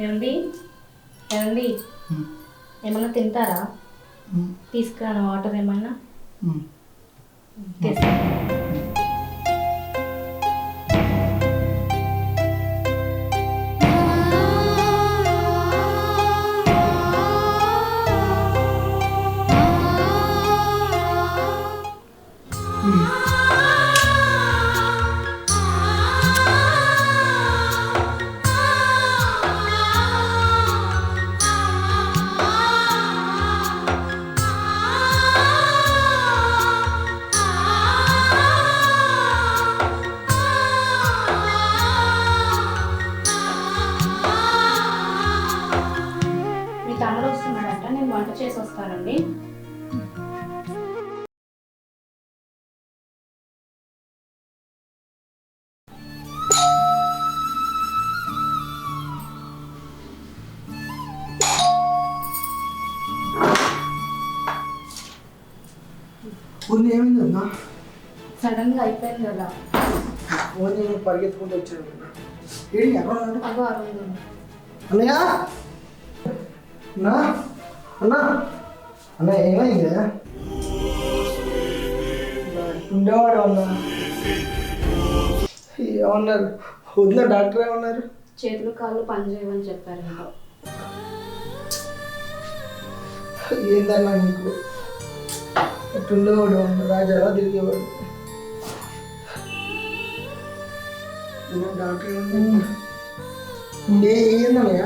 ఏమండి? ఏమండి? ఏమన్నా తింటారా? తీసుకురాను వాటర్ ఏమన్నా? తీసుకురా. వస్తున్నాడంట నేను వంట చేసి వస్తానండి. సడన్గా అయిపోయింది కదా. చేయని పరిగెత్తుకుంటూ వచ్చాడు అన్నయ్య? అన్నా అన్నా అన్న ఏమైంది? ఉండేవాడు అన్న. ఏమన్నారు? వదిన డాక్టర్ ఏమన్నారు? చేతులు కాళ్ళు పని చేయమని చెప్పారు ఏందన్నా నీకు? ఎట్టుండేవాడు రాజు ఎలా తిరిగేవాడు? డాక్టర్ ఏందన్నయ్య?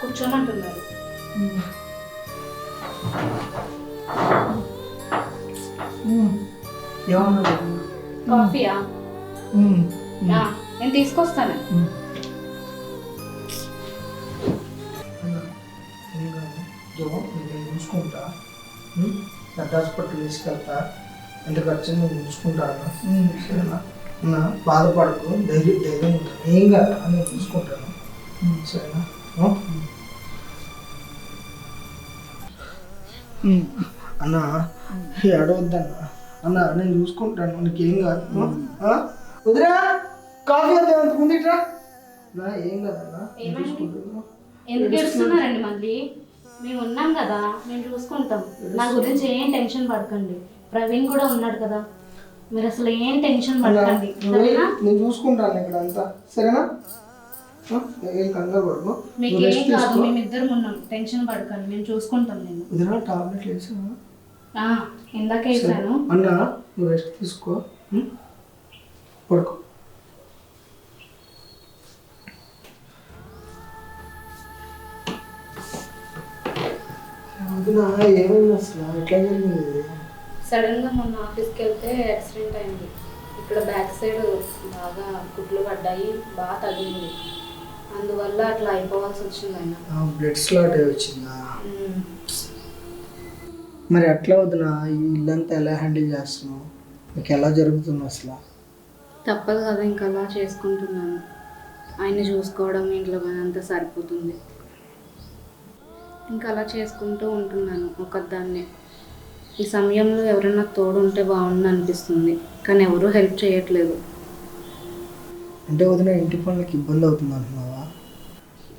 కూర్చోమంటున్నారు. కాఫీయా? ఆ, నేను తీసుకొస్తాను. చూసుకుంటా పెద్ద హాస్పిటల్ తీసుకెళ్తా. ఎంత ఖర్చు నేను చూసుకుంటాను సరేనా? అన్న బాధపడకు. ధైర్యం ధైర్యం ఉంటాను ఏం కాదు. నేను చూసుకుంటాను సరేనా? అన్న ఏడవద్దన్న అన్న నేను చూసుకుంటాను. నీకేం కాదు? వదిరా కాఫీ అంత ముందుట్రా నా ఏం కాదన్నా. ఎందుకు ఏడుస్తున్నారండి మళ్ళీ? మేము ఉన్నాం కదా మేము చూసుకుంటాం. నా గురించి ఏం టెన్షన్ పడకండి. ప్రవీణ్ కూడా ఉన్నాడు కదా. మీరు అసలు ఏం టెన్షన్ పడకండి. నేను చూసుకుంటాను ఇక్కడ అంతా సరేనా? ఏం కంగారు మీకు ఏం రెస్ట్ కాదు మేము ఇద్దరం ఉన్నాం. టెన్షన్ పడకండి మేము చూసుకుంటాం నేను వదినా టాబ్లెట్లు వేసావా ఆ, ఇందాకే వేసాను. అన్న నువ్వు రెస్ట్ తీసుకో? పడుకో. ఏమైంది అసలు? ఎట్లా జరిగింది? మొన్న ఆఫీస్కి వెళ్తే యాక్సిడెంట్ అయింది. ఇక్కడ బ్యాక్ సైడ్ బాగా కుట్లు పడ్డాయి బాగా తగిలింది. అందువల్ల అట్లా అయిపోవాల్సి వచ్చింది ఆయన. ఆ, బ్లడ్ స్లాట్ వచ్చిందా. మరి ఎట్లా వదినా ఈ ఇల్లంతా ఎలా హ్యాండిల్ చేస్తున్నావు? మీకు ఎలా జరుగుతుంది అసలు? తప్పదు కదా ఇంకా అలా చేసుకుంటున్నాను. ఆయన చూసుకోవడం ఇంట్లో పని అంతా సరిపోతుంది. ఇంకా అలా చేసుకుంటూ ఉంటున్నాను ఒకదాన్నే. ఈ సమయంలో ఎవరైనా తోడు ఉంటే బాగుండు అనిపిస్తుంది కానీ ఎవరూ హెల్ప్ చేయట్లేదు. అంటే వదిన ఇంటి పనులకి ఇబ్బంది అవుతుంది అంటున్నావా?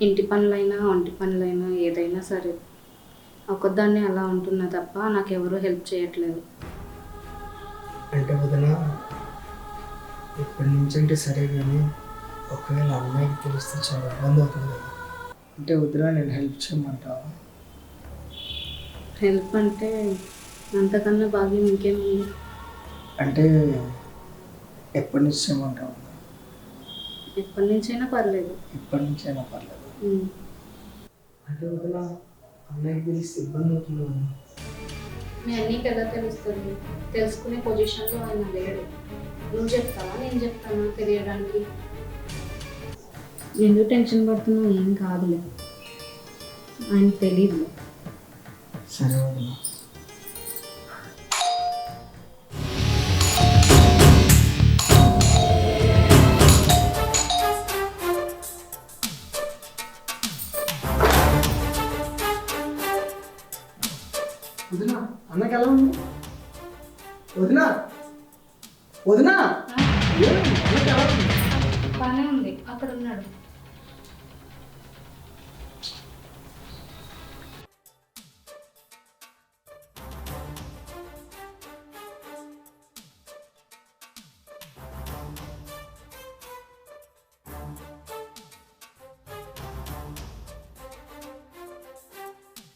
ఇంటి పనులైనా ఒంటి పనులైనా ఏదైనా సరే. ఒకదాన్నే అలా ఉంటున్నా తప్ప నాకు ఎవరూ హెల్ప్ చేయట్లేదు. అంటే వదిన ఇప్పటి నుంచి అంటే సరే కానీ ఒకవేళ అమ్మాయికి తెలిస్తే చాలా ఇబ్బంది అవుతుంది అంటే వదిన నేను హెల్ప్ చేయమంటావా? హెల్ప్ అంటే అంతకన్నా భాగ్యం ఇంకేముంది? అంటే ఎప్పటి నుంచి చేయమంటావా? ఎప్పటి నుంచైనా పర్లేదు. ఇప్పటి నుంచి అయినా పర్లేదు. అంటే వదిన అమ్మాయికి తెలిస్తే ఇబ్బంది అవుతుంది వదిన. మీ అన్నీకి ఎలా తెలుస్తుంది? తెలుసుకునే పొజిషన్లో ఆయన లేడు. నువ్వు చెప్తావా? నేను చెప్తానా? తెలియడానికి? ఎందుకు టెన్షన్ పడుతున్నావు? ఏం కాదులే. ఆయన తెలియదు సరే వదిన. వదిన అన్నకి ఎలా ఉంది? వదిన వదిన? అన్నకి ఎలా ఉంది? బాగానే ఉంది అక్కడ ఉన్నాడు